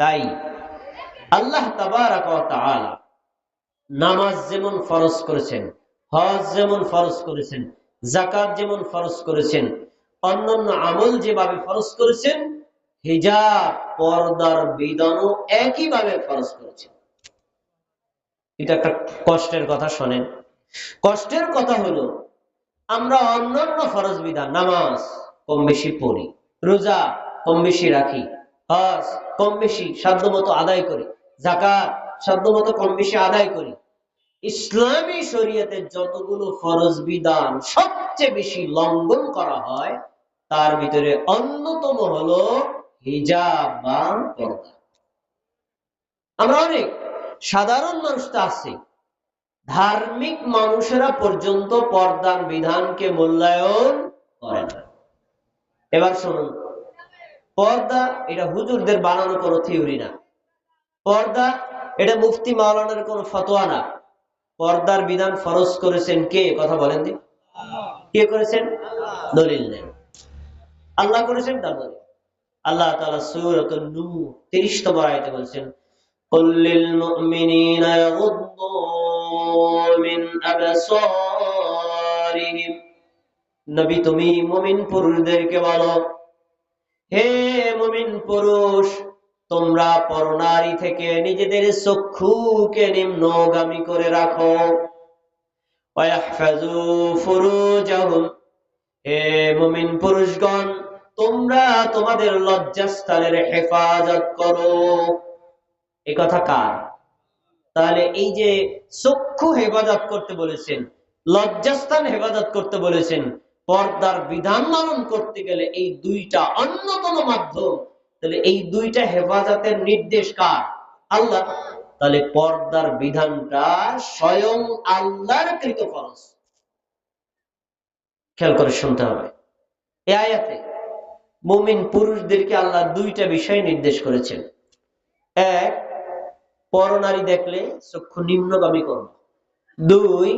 তাই আল্লাহ নামাজ যেমন ফরজ করেছেন, হজ যেমন ফরজ করেছেন জাকাত যেমন ফরজ করেছেন, অন্যান্য আমল যেভাবে ফরজ করেছেন, হিজাব, পর্দার বিধানও একইভাবে ফরজ করেছেন। এটা একটা কষ্টের কথা শোনেন। কষ্টের কথা হলো, আমরা অন্যান্য ফরজ বিধান, নামাজ কম বেশি পড়ি, রোজা কম বেশি রাখি হজ কম বেশি সাধ্যমতো আদায় করি। জাকাত সাধ্যমতো কম বেশি আদায় করি। ইসলামী শরীয়তের যতগুলো ফরজ বিধান সবচেয়ে বেশি লঙ্ঘন করা হয়, তার ভিতরে অন্যতম হলো হিজাব বা পর্দা। আমরা অনেক সাধারণ মানুষ তো আছি ধার্মিক মানুষেরা পর্যন্ত পর্দার বিধানকে মূল্যায়ন করে না। এবার শুনুন। পর্দা এটা হুজুরদের বানানো কোনো থিওরি না পর্দা এটা মুফতি মাওলানার কোনো ফতোয়া না পর্দার বিধান ফরজ করেছেন কে কথা বলেন দি কে করেছেন দলিল নেন আল্লাহ করেছেন তার দলিল আল্লাহ তাআলা সূরাতুন নূর 30 নম্বর আয়াতে বলছেন قل للمؤمنين يغضوا من أبصارهم নবী তুমি মুমিন পুরুষদেরকে বলো হে মুমিন পুরুষ, তোমরা পরনারী থেকে নিজেদের চক্ষুকে নিম্নগামী করে রাখো। হে মুমিন পুরুষগণ, তোমরা তোমাদের লজ্জাস্থানের হেফাজত করো। এ কথা কার? তাহলে এই যে চক্ষু হেফাজত করতে বলেছেন, লজ্জাস্থান হেফাজত করতে বলেছেন পর্দার বিধান পালন করতে গেলে এই দুইটা অন্যতম মাধ্যম, তাহলে এই দুইটা হেফাজতের নির্দেশ কার? আল্লাহ। তাহলে পর্দার বিধানটা স্বয়ং আল্লাহর কৃত ফরজ। খেয়াল করে শুনতে হবে। এ আয়াতে মুমিন পুরুষদেরকে আল্লাহ দুইটা বিষয় নির্দেশ করেছেন। এক পরনারী দেখলে চক্ষু নিম্নগামী করো দুই,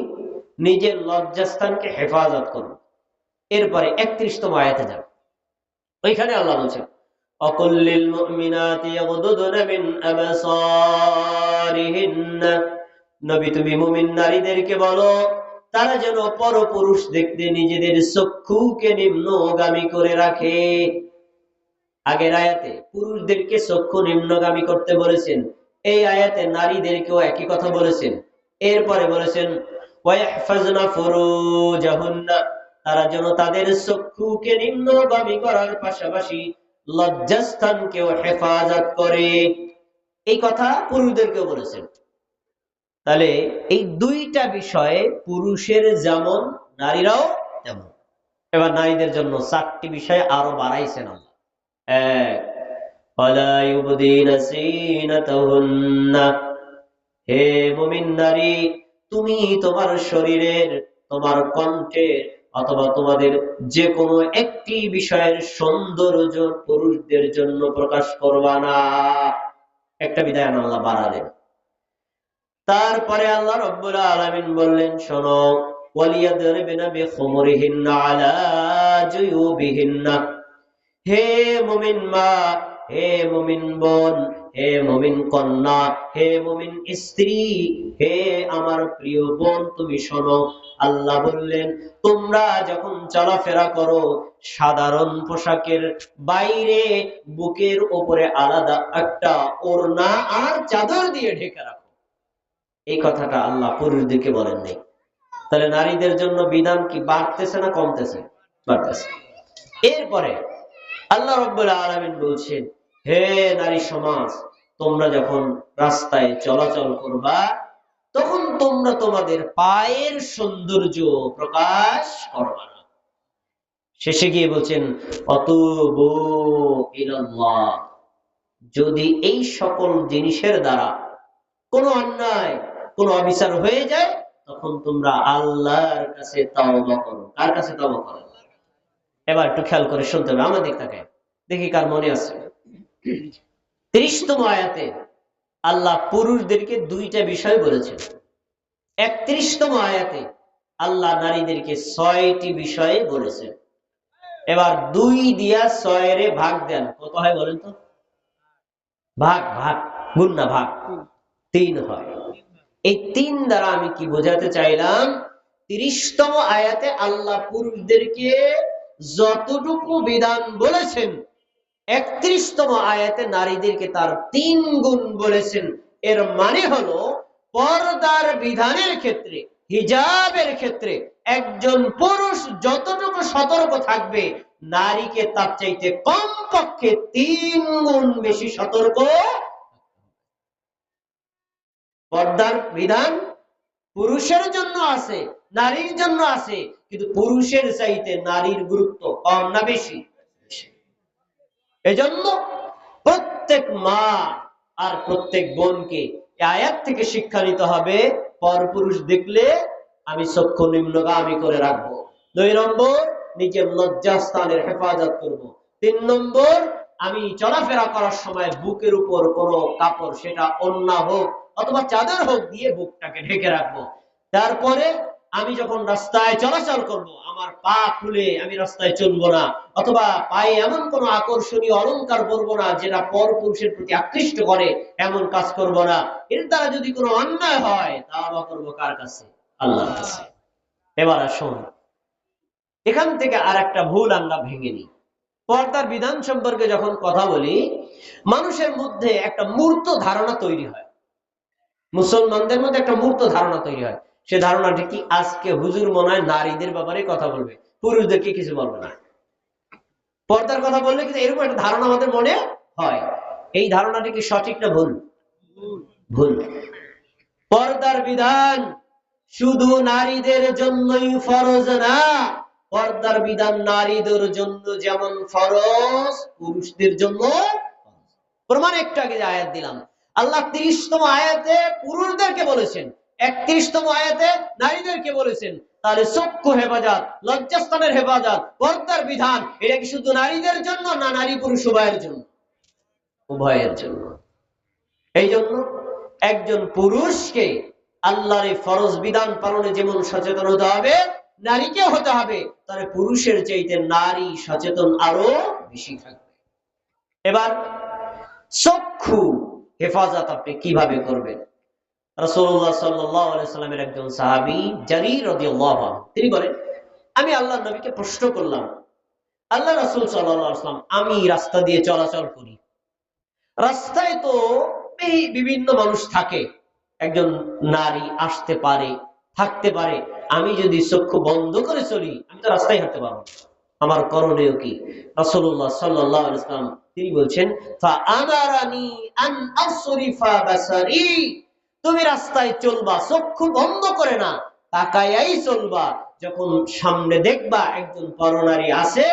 নিজের লজ্জাস্থানকে হেফাজত করো এরপরে একত্রিশতম আয়াতে যান ওইখানে আল্লাহ বলছেন অকুল্লিল মুমিনাতি মিন আবসারিহিন্না। নবী, তুমি মুমিন নারীদেরকে বলো, তারা যেন পরপুরুষ দেখতে নিজেদের চক্ষুকে নিম্নগামী করে রাখে। আগের আয়াতে পুরুষদেরকে চক্ষু নিম্নগামী করতে বলেছেন, এই আয়াতে নারীদেরকেও একই কথা বলেছেন। এরপরে বলেছেন ফুরুজাহুন্না। তারা যেন তাদের চক্ষুকে নিম্নগামী করার পাশাপাশি লজ্জাস্থানকেও হেফাজত করে। এই কথা পুরুষদেরকে বলেছেন। তাহলে এই দুইটা বিষয়ে পুরুষের যেমন, নারীরাও তেমন। এবার নারীদের জন্য চারটি বিষয় আরও বাড়াইছেন আল্লাহ। হে মমিন নারী, তুমি তোমার শরীরের, তোমার কণ্ঠের অথবা তোমাদের যে কোনো একটি বিষয়ের সৌন্দর্য পুরুষদের জন্য প্রকাশ করবা না। একটা বিধান আল্লাহ বাড়ালেন তারপরে আল্লাহ রব্বুল আলামিন বললেন, শোনো হে মুমিন মা হে মুমিন বোন, হে মুমিন কন্যা, হে মুমিন স্ত্রী, হে আমার প্রিয় বোন, তুমি শোনো। আল্লাহ বললেন, তোমরা যখন চলাফেরা করো, সাধারণ পোশাকের বাইরে বুকের উপরে আলাদা একটা ওড়না আর চাদর দিয়ে ঢেকে রাখো। এই কথাটা আল্লাহ পুরুষদেরকে বলেন নাই। তাহলে নারীদের জন্য বিধান কি, বাড়তেছে না কমতেছে? বাড়তেছে। এরপরে আল্লাহ রব্বুল আলমিন বলছেন হে নারী সমাজ, তোমরা যখন রাস্তায় চলাচল করবা, তখন তোমরা তোমাদের পায়ের সৌন্দর্য প্রকাশ করবা না। শেষে গিয়ে বলছেন যদি এই সকল জিনিসের দ্বারা কোনো অন্যায়, কোনো অবিচার হয়ে যায়, তখন তোমরা আল্লাহর কাছে তাওবা করো। কার কাছে তাওবা করো? এবার একটু খেয়াল করে শুনতে হবে, আমার দিক থেকে। দেখি কার মনে আছে। ত্রিশতম আয়াতে আল্লাহ পুরুষদেরকে দুইটা বিষয় বলেছেন। একত্রিশতম আয়াতে আল্লাহ নারীদেরকে ছয়টি বিষয়ে বলেছেন। এবার দুই দিয়া ছয়ের ভাগ দেন। কত হয় বলেন তো? ভাগ ভাগ, গুণ না ভাগ। তিন হয়। এই তিন দ্বারা আমি কি বোঝাতে চাইলাম? তিরিশতম আয়াতে আল্লাহ পুরুষদেরকে যতটুকু বিধান বলেছেন একত্রিশতম আয়াতে নারীদেরকে তার তিন গুণ বলেছেন। এর মানে হলো, পর্দার বিধানের ক্ষেত্রে, হিজাবের ক্ষেত্রে একজন পুরুষ যতটুকু সতর্ক থাকবে, নারীকে তার চাইতে কমপক্ষে তিন গুণ বেশি সতর্ক পর্দার বিধান পুরুষের জন্য আছে, নারীর জন্য আছে, কিন্তু পুরুষের চাইতে নারীর গুরুত্ব কম না বেশি। এজন্য প্রত্যেক মা আর প্রত্যেক বোনকে আয়াত থেকে শিক্ষা নিতে হবে পরপুরুষ দেখলে আমি চক্ষু নিম্নগামী করে রাখব দুই নম্বর, নিজের লজ্জাস্থানের হেফাজত করব। তিন নম্বর, আমি চলাফেরা করার সময় বুকের উপর কোনো কাপড়, সেটা অন্যা হোক অথবা চাদর হোক দিয়ে বুকটাকে ঢেকে রাখব তারপরে আমি যখন রাস্তায় চলাচল করব, আমার পা খুলে আমি রাস্তায় চলবো না, অথবা পায়ে এমন কোন আকর্ষণীয় অলংকার পরবো না যেটা পর পুরুষের প্রতি আকৃষ্ট করে, এমন কাজ করব না। এর দ্বারা যদি কোনো অন্যায় হয় তাওবা করব কার কাছে? আল্লাহর কাছে। এবার আসুন, এখান থেকে আর একটা ভুল আমরা ভেঙে নিই। পর্দার বিধান সম্পর্কে যখন কথা বলি, মানুষের মধ্যে একটা মূর্ত ধারণা তৈরি হয়। মুসলমানদের মধ্যে একটা মূর্ত ধারণা তৈরি হয়। সে ধারণাটি কি আজকে হুজুর মনে হয় নারীদের ব্যাপারে কথা বলবে? পুরুষদেরকে কিছু বলবে না। পর্দার কথা বললে কিন্তু এরকম একটা ধারণা আমাদের মনে হয়। এই ধারণাটি কি সঠিক না ভুল? ভুল। পর্দার বিধান শুধু নারীদের জন্যই ফরজ না, পর্দার বিধান নারীদের জন্য যেমন ফরজ, পুরুষদের জন্য প্রমাণ একটু আগে আয়াত দিলাম। আল্লাহ তিরিশতম আয়াতে পুরুষদেরকে বলেছেন একত্রিশতম আয়াতে নারীদেরকে বলেছেন, তাহলে চক্ষু হেফাজত, লজ্জাস্থানের হেফাজত, পর্দার বিধান, এটা কি শুধু নারীদের জন্য না নারী পুরুষ উভয়ের জন্য? উভয়ের জন্য। এই জন্য একজন পুরুষকে আল্লাহর এই ফরজ বিধান পালনে যেমন সচেতন হতে হবে নারীকে হতে হবে, তাহলে পুরুষের চাইতে নারী সচেতন আরও বেশি থাকবে। এবার চক্ষু হেফাজত আপনি কীভাবে করবেন? সাল্লামের একজন তিনি বলেন, আমি নবীকে প্রশ্ন করলাম, আল্লাহ সাল্লাম আমি রাস্তা দিয়ে চলাচল করি। রাস্তায় তো বিভিন্ন মানুষ থাকে, একজন নারী আসতে পারে, থাকতে পারে, আমি যদি চক্ষু বন্ধ করে চলি, আমি তো রাস্তায় হাঁটতে পারব আমার করণীয় কি? আলাইহি সাল্লাম তিনি বলছেন তুমি রাস্তায় চলবা, চক্ষু বন্ধ করে না, তাকায়াই চলবা। যখন সামনে দেখবা একজন পরনারী আছে,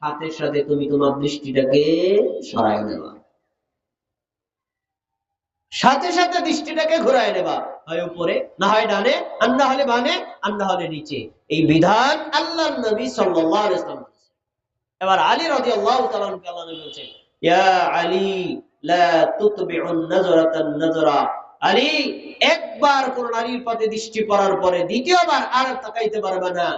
সাথে সাথে তুমি তোমার দৃষ্টিটাকে সরাই নেবা। সাথে সাথে দৃষ্টিটাকে ঘুরায় নেবা। হয় উপরে, না হয় ডানে, আর না হলে বানে আর না হলে নিচে। এই বিধান আল্লাহ নবী আলাইহি এবার আলী রাদিয়াল্লাহু তাআলা আনহু আল্লাহ বলছেন, ইয়া আলী, লা তুতবিউন নাজরাতান নাজরা। আলী একবার কোন নারীর পথে দৃষ্টি পড়ার পরে দ্বিতীয়বার আর তাকাইতে পারবে না।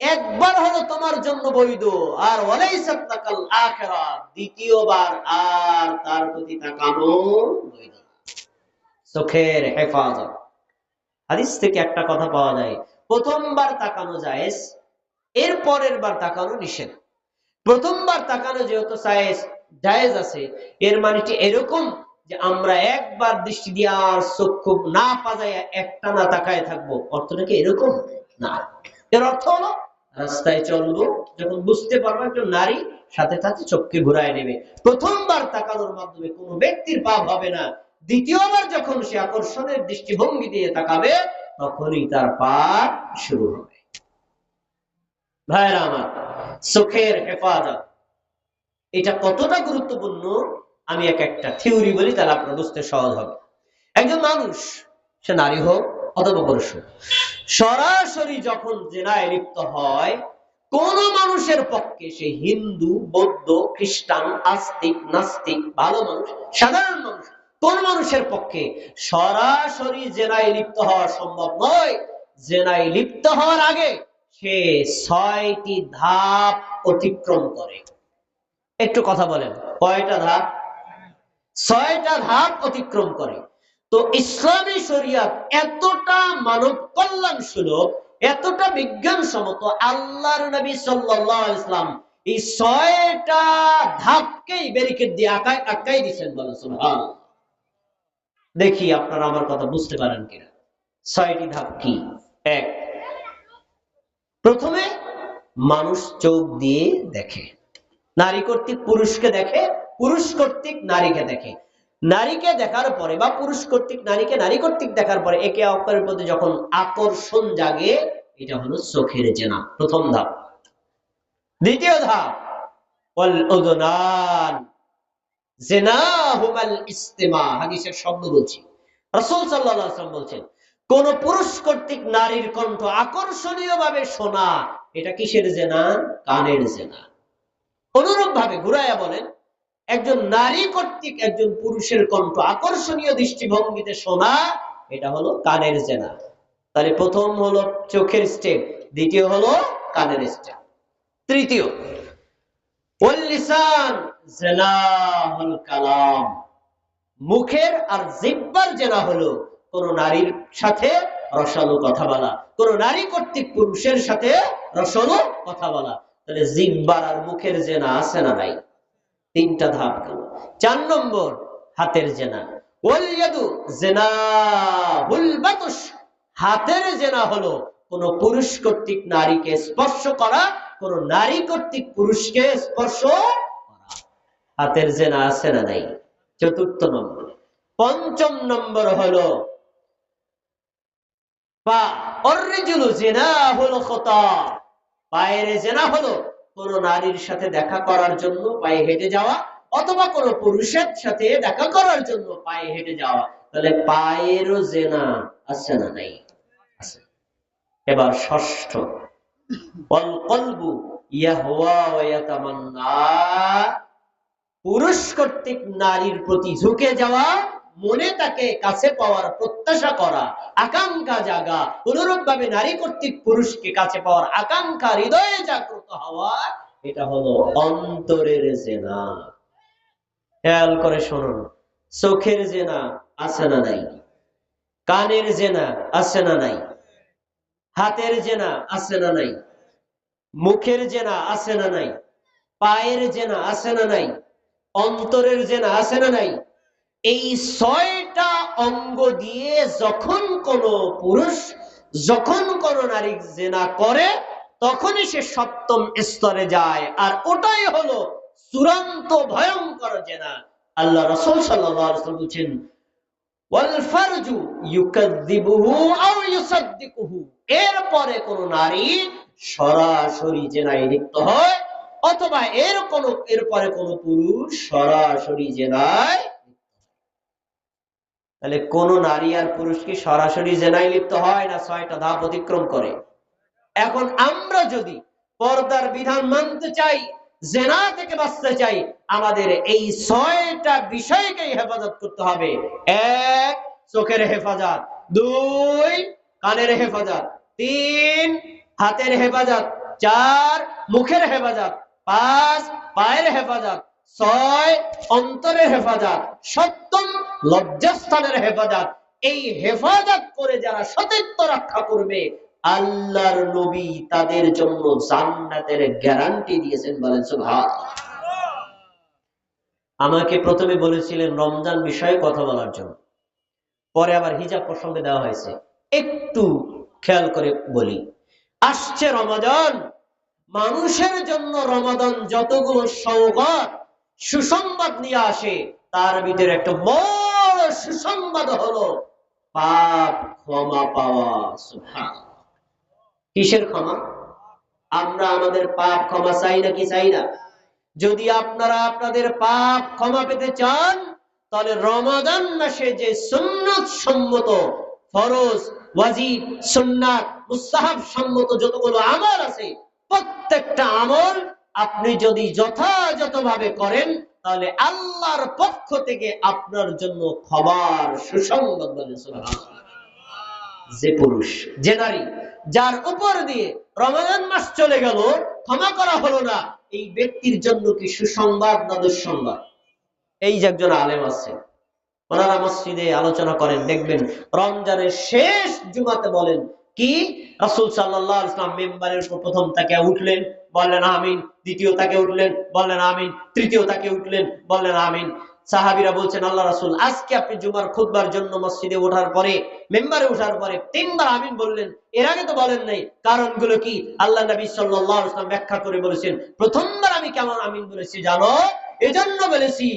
একবার হলো তোমার জন্য বৈধ, আর দ্বিতীয়বার আর তার প্রতি চোখের হেফাজত। হাদিস থেকে একটা কথা পাওয়া যায়, প্রথমবার তাকানো জায়েজ এর পরের বার তাকানো নিষেধ। প্রথমবার তাকানো যেহেতু জায়েজ জায়েজ আছে। এর মানেটি এরকম যে আমরা একবার দৃষ্টি দিয়ে আর চক্ষু না পাজায় একটা না তাকায় থাকব। অর্থটা কি এরকম? না। এর অর্থ হলো, রাস্তায় চলবো, যখন বুঝতে পারব একজন নারী, সাথে সাথে চোখকে ঘুরায় নেবে। প্রথমবার তাকানোর মাধ্যমে কোনো ব্যক্তির পাপ হবে না। দ্বিতীয়বার যখন সে আকর্ষণের দৃষ্টিভঙ্গি দিয়ে তাকাবে, তখনই তার পাপ শুরু হবে। ভাইরা আমার, চোখের হেফাজত। এটা কতটা গুরুত্বপূর্ণ, আমি এক একটা থিওরি বলি, তাহলে আপনার বুঝতে সহজ হবে। একজন মানুষ, সে নারী হোক অথবা পুরুষ হোক, সরাসরি যখন জেনায় লিপ্ত হয়, কোন মানুষের পক্ষে সে হিন্দু, বৌদ্ধ, খ্রিস্টান, আস্তিক, নাস্তিক, ভালো মানুষ, সাধারণ মানুষ, কোন মানুষের পক্ষে সরাসরি জেনায় লিপ্ত হওয়া সম্ভব নয়? জেনায় লিপ্ত হওয়ার আগে সে ছয়টি ধাপ অতিক্রম করে। একটু কথা বলেন। কয়টা ধাপ? ছয়টা ধাপ অতিক্রম করে। তো ইসলামী শরিয়াত এতটা মানব কল্যাণ সুলভ, এতটা বিজ্ঞান সম্মত আল্লাহর নবী সাল্লাল্লাহু ইসলাম এই ছয়টা ধাপকেই ব্যারিকেড দিয়ে আকাই আটকাই দিচ্ছেন বলে সুবহানাল্লাহ। দেখি আপনারা আমার কথা বুঝতে পারেন কিনা। ছয়টি ধাপ কি? এক, প্রথমে মানুষ চোখ দিয়ে দেখে। নারী কর্তৃক পুরুষকে দেখে, পুরুষ কর্তৃক নারীকে দেখে। নারীকে দেখার পরে বা পুরুষ কর্তৃক নারীকে নারী কর্তৃক দেখার পরে একে অপরের প্রতি যখন আকর্ষণ জাগে, এটা হলো চোখের জেনা, প্রথম ধাপ। দ্বিতীয় ধাপ হাদিসের শব্দ বলছি। রাসূল ওয়াসাল্লাম বলছেন, কোন পুরুষ কর্তৃক নারীর কণ্ঠ আকর্ষণীয় ভাবে শোনা, এটা কিসের জেনা? কানের জেনা। অনুরূপ ভাবে ঘুরাইয়া বলেন, একজন নারী কর্তৃক একজন পুরুষের কণ্ঠ আকর্ষণীয় দৃষ্টিভঙ্গিতে শোনা, এটা হলো কানের জেনা। তাহলে প্রথম হলো চোখের স্টেপ, দ্বিতীয় হলো কানের স্টেপ। তৃতীয় কালাম। মুখের আর জিব্বার জেনা হলো কোন নারীর সাথে রসালো কথা বলা, কোন নারী কর্তৃক পুরুষের সাথে রসালো কথা বলা। তাহলে জিব্বার আর মুখের জেনা আছে না নাই? তিনটা ধাপ গেল। চার নম্বর, হাতের জেনা। হাতের জেনা হলো কোন পুরুষ কর্তৃক নারীকে স্পর্শ করা, কোন নারী কর্তৃক পুরুষকে স্পর্শ করা। হাতের জেনা আছে না নাই? চতুর্থ নম্বর। পঞ্চম নম্বর হলো পা অরিজুল জেনা হলো খতা পায়ের জেনা হলো কোন নারীর সাথে দেখা করার জন্য পায়ে হেঁটে যাওয়া, অথবা কোন পুরুষের সাথে দেখা করার জন্য পায়ে হেঁটে যাওয়া। তাহলে পায়েরও জেনা আছে না নাই? এবার ষষ্ঠ। কলবু ইয়াহওয়া পুরুষ কর্তৃক নারীর প্রতি ঝুঁকে যাওয়া মনে তাকে কাছে পাওয়ার প্রত্যাশা করা, আকাঙ্ক্ষা জাগা অনুরূপ ভাবে নারী কর্তৃক পুরুষকে কাছে পাওয়ার আকাঙ্ক্ষা, হৃদয়ে জাগ্রত হওয়া এটা হলো অন্তরের জেনা। খেয়াল করে শুনুন চোখের জেনা আছে না নাই? কানের জেনা আছে না নাই? হাতের জেনা আছে না নাই? মুখের জেনা আছে না নাই? পায়ের জেনা আছে না নাই? অন্তরের জেনা আছে না নাই? এই ছয়টা অঙ্গ দিয়ে যখন কোন পুরুষ, যখন কোন নারী জেনা করে, তখনই সে সপ্তম স্তরে যায়। আর ওটাই হলো চূড়ান্ত ভয়ঙ্কর জেনা। আল্লাহ রসুল ওয়াসাল্লাম বলছেন এরপরে কোন নারী সরাসরি জেনায় লিপ্ত হয়, অথবা এর কোন, এরপরে কোন পুরুষ সরাসরি জেনায় তাহলে কোন নারী আর পুরুষ কি সরাসরি জেনায় লিপ্ত হয় না ছয়টা ধাপ অতিক্রম করে? এখন আমরা যদি পর্দার বিধান মানতে চাই, জেনা থেকে বাঁচতে চাই, আমাদের এই ছয়টা বিষয়কে হেফাজত করতে হবে। এক, চোখের হেফাজত। দুই, কানের হেফাজত। তিন, হাতের হেফাজত। চার, মুখের হেফাজত। পাঁচ, পায়ের হেফাজত। ছয় অন্তরের হেফাজত, সপ্তম লজ্জাস্থানের হেফাজত। এই হেফাজত করে যারা সতীত্ব রক্ষা করবে, আল্লাহর নবী তাদের জন্য জান্নাতের গ্যারান্টি দিয়েছেন বলেন আমাকে প্রথমে বলেছিলেন রমজান বিষয়ে কথা বলার জন্য। পরে আবার হিজাব প্রসঙ্গে দেওয়া হয়েছে। একটু খেয়াল করে বলি। আসছে রমাদান। মানুষের জন্য রমাদান যতগুলো সৌগত সুসংবাদ নিয়ে আসে। তার ভিতরে একটা বড় সুসংবাদ হলো, পাপ ক্ষমা পাওয়া। সুবহান কিসের ক্ষমা? আমরা আমাদের পাপ ক্ষমা চাই না কি চাই না? যদি আপনারা আপনাদের পাপ ক্ষমা পেতে চান, তাহলে রমাদান মাসে যে সুন্নত সম্মত, ফরজ, ওয়াজিব, সুন্নাত, মুস্তাহাব সম্মত যতগুলো আমল আছে, প্রত্যেকটা আমল আপনি যদি যথাযথভাবে করেন, তাহলে আল্লাহর পক্ষ থেকে আপনার জন্য ক্ষমার সুসংবাদ বলে যে পুরুষ, যে নারী, যার উপর দিয়ে রমাদান মাস চলে গেল, ক্ষমা করা হলো না, এই ব্যক্তির জন্য কি সুসংবাদ না দুঃসংবাদ? এই যে একজন আলেম আছে, ওনারা মসজিদে আলোচনা করেন, দেখবেন রমজানের শেষ জুমাতে বলেন কি? রাসূল সাল্লাল্লাহু আলাইহি ওয়াসাল্লাম মেম্বারের উপর প্রথম তাকে উঠলেন, বললেন, আমিন। দ্বিতীয় তাকে উঠলেন, বললেন, আমিন। তৃতীয় তাকে উঠলেন, বললেন, আমিন। সাহাবীরা বলছেন, আল্লাহ রাসূল, আজকে আপনি জুমার খুতবার জন্য মসজিদে ওঠার পরে, মেম্বারে ওঠার পরে তিনবার আমিন বললেন। এর আগে তো বলেন নাই। কারণগুলো কি? আল্লাহ নবী সাল্লাল্লাহু আলাইহি ওয়াসাল্লাম ব্যাখ্যা করে বলেছেন, প্রথমবার আমি কেমন আমিন বলেছি জানো? এজন্য বলেছি,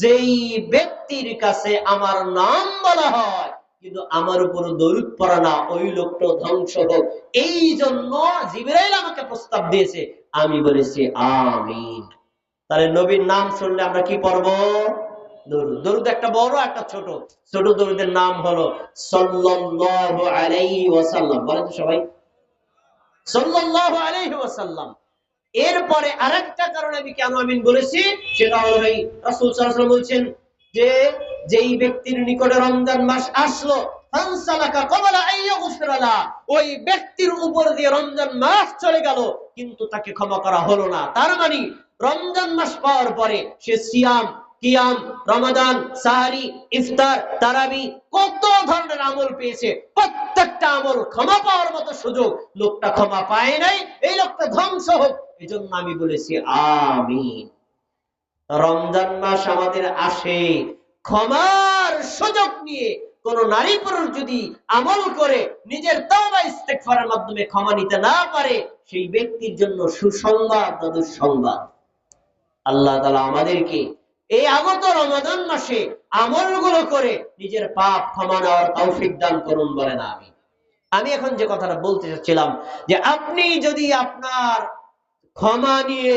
যেই ব্যক্তির কাছে আমার নাম বলা হয় কিন্তু আমার উপর দরুদ পড়া না, ওই লোকটা ধ্বংস হোক। এই জন্য জিবরাইল আমাকে প্রস্তাব দিয়েছে। আমি বলেছি, আমিন। তাহলে নবীর নাম শুনলে আমরা কি পড়ব? দরুদ। দরুদ একটা বড়, একটা ছোট। ছোট দরুদের নাম হলো সাল্লাল্লাহু আলাইহি ওয়াসাল্লাম। বলেন তো সবাই। সাল্লাল্লাহু আলাইহি ওয়াসাল্লাম। এরপরে আরেকটা কারণে আমি কেন আমিন বলেছি, সেটা হলো রাসূল সাল্লাল্লাহু আলাইহি ওয়াসাল্লাম বলছেন যে যেই ব্যক্তির নিকটে রমজান মাস আসলো ওই ব্যক্তির উপর দিয়ে রমজান মাস চলে গেল, কিন্তু তাকে ক্ষমা করা হলো না। তার মানে রমজান মাস পাওয়ার পরে সে সিয়াম, কিয়াম, রমাদান, সাহারি, ইফতার, তারাবি, কত ধরনের আমল পেয়েছে, প্রত্যেকটা আমল ক্ষমা পাওয়ার মতো সুযোগ লোকটা ক্ষমা পায় নাই, এই লোকটা ধ্বংস হোক। এই জন্য আমি বলেছি, আমিন। রমজান মাস আমাদের আসে। ক্ষমার সুযোগ নিয়ে কোন নারী পুরুষ যদি আমল করে, নিজের মাধ্যমে ক্ষমা নিতে না পারে, সেই ব্যক্তির জন্য সুসংবাদ না আল্লাহ আমাদেরকে এই আগত রমাদান মাসে আমলগুলো করে নিজের পাপ ক্ষমা নেওয়ার তৌফিক দান করুন বলেন আমি আমি এখন যে কথাটা বলতে চাচ্ছিলাম, যে আপনি যদি আপনার ক্ষমা নিয়ে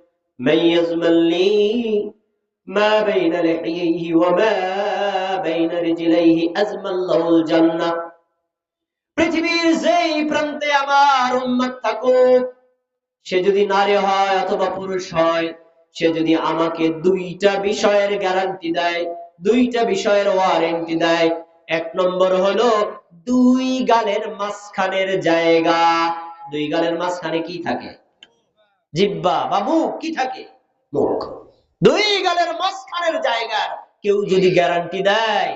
মান ইয়াজমাল্লি মা বাইনা লিহিহি ওয়া মা বাইনা রিজলাইহি আজমাল্লাহুল জান্নাহ পৃথিবীর যেই প্রান্তে আমার উম্মত থাকুক সে যদি নারী হয় অথবা পুরুষ হয়, সে যদি আমাকে দুইটা বিষয়ের গ্যারান্টি দেয়, দুইটা বিষয়ের ওয়ারেন্টি দেয়, এক নম্বর হলো দুই গালের মাঝখানের জায়গা। দুই গালের মাঝখানে কি থাকে? জিব্বা বা মুখ কি থাকে? মুখ। দুই গালের মাঝখানের জায়গার কেউ যদি গ্যারান্টি দেয়,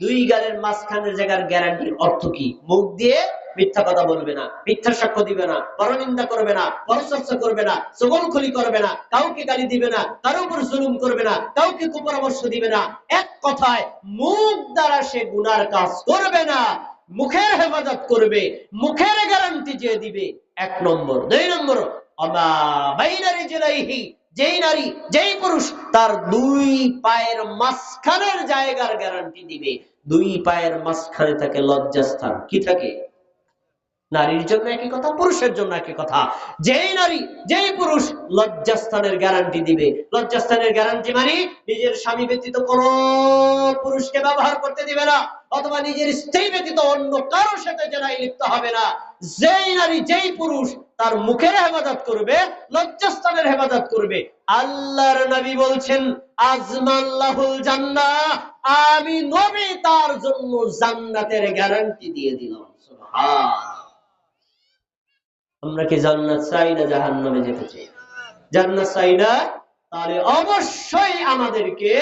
দুই গালের মাঝখানের জায়গার গ্যারান্টির অর্থ কি? মুখ দিয়ে মিথ্যা কথা বলবে না, মিথ্যা সাক্ষ্য দিবে না, পরনিন্দা করবে না, পরচর্চা করবে না খুলি করবে না, কাউকে গালি দিবে না, কারও উপর জুলুম করবে না, কাউকে কুপরামর্শ দিবে না, এক কথায় মুখ দ্বারা সে গুনার কাজ করবে না, মুখের হেফাজত করবে, মুখের গ্যারান্টি যে দিবে, এক নম্বর। দুই নম্বর যেই নারী, যেই পুরুষ, তার দুই পায়ের মাঝখানের জায়গার গ্যারান্টি দিবে। দুই পায়ের মাঝখানে থাকে লজ্জাস্থান। কি থাকে? নারীর জন্য একই কথা, পুরুষের জন্য একই কথা। যেই নারী, যেই পুরুষ লজ্জাস্থানের গ্যারান্টি দিবে। লজ্জাস্থানের গ্যারান্টি মানে নিজের স্বামী ব্যতীত কোন পুরুষকে ব্যবহার করতে দিবে না। অথবা নিজের স্ত্রী ব্যতীত অন্য কারোর সাথে জেনাই লিপ্ত হবে না। যেই নারী, যেই পুরুষ তার মুখের হেফাজত করবে, লজ্জাস্থানের হেফাজত করবে। আল্লাহর নবী বলছেন আজমাল্লাহুল জান্নাহ। আমি নবী, তার জন্য জান্নাতের গ্যারান্টি দিয়ে দিলাম। আমরা কি জান্নাত চাই না জাহান্নামে যেতে চাই? জান্নাত চাই না? তাহলে অবশ্যই আমাদেরকে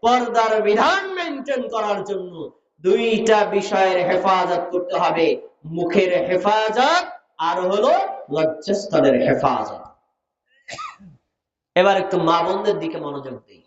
পর্দার বিধান মেনটেন করার জন্য দুইটা বিষয়ের হেফাজত করতে হবে। মুখের হেফাজত আর হলো লজ্জাস্থলের হেফাজত। এবার একটু মা বোনদের দিকে মনোযোগ দিই।